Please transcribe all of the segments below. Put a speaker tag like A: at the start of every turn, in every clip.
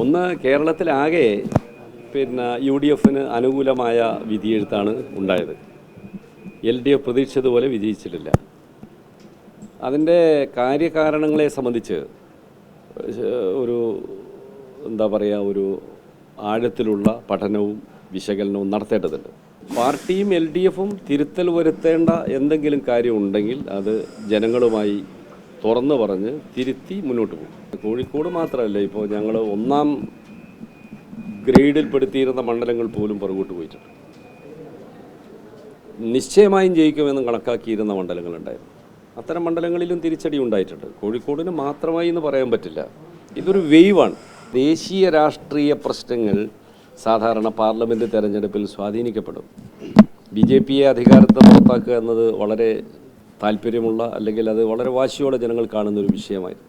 A: ഒന്ന് കേരളത്തിലാകെ പിന്നെ U D എഫിന് അനുകൂലമായ വിധിയെഴുത്താണ് ഉണ്ടായത്. എൽ ഡി എഫ് പ്രതീക്ഷിച്ചതുപോലെ വിജയിച്ചിട്ടില്ല. അതിന്റെ കാര്യകാരണങ്ങളെ സംബന്ധിച്ച് ഒരു എന്താ പറയുക ഒരു ആഴത്തിലുള്ള പഠനവും വിശകലനവും നടത്തേണ്ടതുണ്ട്. പാർട്ടിയും എൽ ഡി എഫും തിരുത്തൽ വരുത്തേണ്ട എന്തെങ്കിലും കാര്യം ഉണ്ടെങ്കിൽ അത് ജനങ്ങളുമായി തുറന്നു പറഞ്ഞ് തിരുത്തി മുന്നോട്ട് പോകും. കോഴിക്കോട് മാത്രമല്ല ഇപ്പോൾ ഞങ്ങൾ ഒന്നാം ഗ്രേഡിൽ ഗ്രേഡിൽപ്പെടുത്തിയിരുന്ന മണ്ഡലങ്ങൾ പോലും പുറകോട്ട് പോയിട്ടുണ്ട്. നിശ്ചയമായും ജയിക്കുമെന്ന് കണക്കാക്കിയിരുന്ന മണ്ഡലങ്ങളുണ്ടായിരുന്നു അത്തരം മണ്ഡലങ്ങളിലും തിരിച്ചടി ഉണ്ടായിട്ടുണ്ട്. കോഴിക്കോടിന് മാത്രമായി എന്ന് പറയാൻ പറ്റില്ല. ഇതൊരു വെയ്വാണ് ദേശീയ രാഷ്ട്രീയ പ്രശ്നങ്ങൾ സാധാരണ പാർലമെന്റ് തെരഞ്ഞെടുപ്പിൽ സ്വാധീനിക്കപ്പെടും. ബി ജെ പിയെ അധികാരത്തെ പുറത്താക്കുക എന്നത് വളരെ താല്പര്യമുള്ള അല്ലെങ്കിൽ അത് വളരെ വാശിയോടെ ജനങ്ങൾ കാണുന്ന ഒരു വിഷയമായിരുന്നു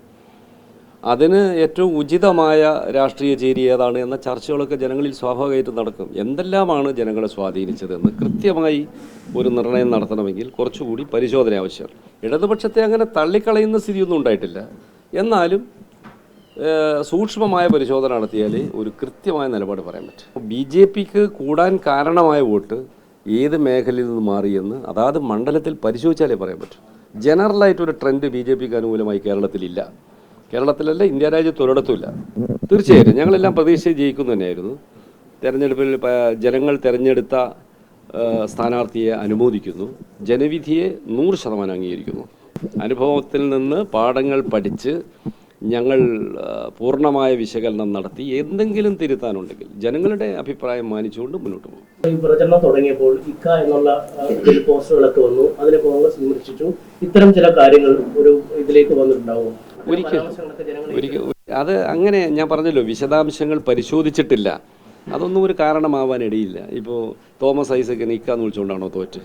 A: അതിന് ഏറ്റവും ഉചിതമായ രാഷ്ട്രീയ ചേരി ഏതാണ് എന്ന ചർച്ചകളൊക്കെ ജനങ്ങളിൽ സ്വാഭാവികമായിട്ട് നടക്കും. എന്തെല്ലാമാണ് ജനങ്ങളെ സ്വാധീനിച്ചത് എന്ന് കൃത്യമായി ഒരു നിർണയം നടത്തണമെങ്കിൽ കുറച്ചുകൂടി പരിശോധന ആവശ്യമാണ്. ഇടതുപക്ഷത്തെ അങ്ങനെ തള്ളിക്കളയുന്ന സ്ഥിതിയൊന്നും ഉണ്ടായിട്ടില്ല. എന്നാലും സൂക്ഷ്മമായ പരിശോധന നടത്തിയാൽ ഒരു കൃത്യമായ നിലപാട് പറയാൻ പറ്റും. ബി ജെ പിക്ക് കൂടാൻ കാരണമായ വോട്ട് ഏത് മേഖലയിൽ നിന്ന് മാറിയെന്ന് അതാത് മണ്ഡലത്തിൽ പരിശോധിച്ചാലേ പറയാൻ പറ്റും. ജനറലായിട്ടൊരു ട്രെൻഡ് ബി ജെ പിക്ക് അനുകൂലമായി കേരളത്തിലില്ല. കേരളത്തിലല്ല ഇന്ത്യ രാജ്യത്ത് ഒരിടത്തുമില്ല. തീർച്ചയായിട്ടും ഞങ്ങളെല്ലാം പ്രതീക്ഷിച്ച് ജയിക്കുന്നു തന്നെയായിരുന്നു. തെരഞ്ഞെടുപ്പിൽ ജനങ്ങൾ തിരഞ്ഞെടുത്ത സ്ഥാനാർത്ഥിയെ അനുമോദിക്കുന്നു. ജനവിധിയെ നൂറ് ശതമാനം അംഗീകരിക്കുന്നു. അനുഭവത്തിൽ നിന്ന് പാഠങ്ങൾ പഠിച്ച് ഞങ്ങൾ പൂർണമായ വിശകലനം നടത്തി എന്തെങ്കിലും തിരുത്താനുണ്ടെങ്കിൽ ജനങ്ങളുടെ അഭിപ്രായം മാനിച്ചുകൊണ്ട് മുന്നോട്ട് പോകും.
B: ഈ പ്രചരണം തുടങ്ങിയപ്പോൾ ഇക്ക എന്നുള്ള പോസ്റ്ററുകളൊക്കെ വന്നു. അതിനെ കോൺഗ്രസ് വിമർശിച്ചു. ഇത്തരം ചില കാര്യങ്ങൾ ഒരു ഇതിലേക്ക് വന്നിട്ടുണ്ടാവും.
A: ഒരിക്കൽ അത് അങ്ങനെ ഞാൻ പറഞ്ഞല്ലോ വിശദാംശങ്ങൾ പരിശോധിച്ചിട്ടില്ല. അതൊന്നും ഒരു കാരണമാവാൻ ഇടയില്ല ഇപ്പോൾ തോമസ് ഐസക്കിനെ ഇക്കാന്ന് വിളിച്ചുകൊണ്ടാണോ തോറ്റ്?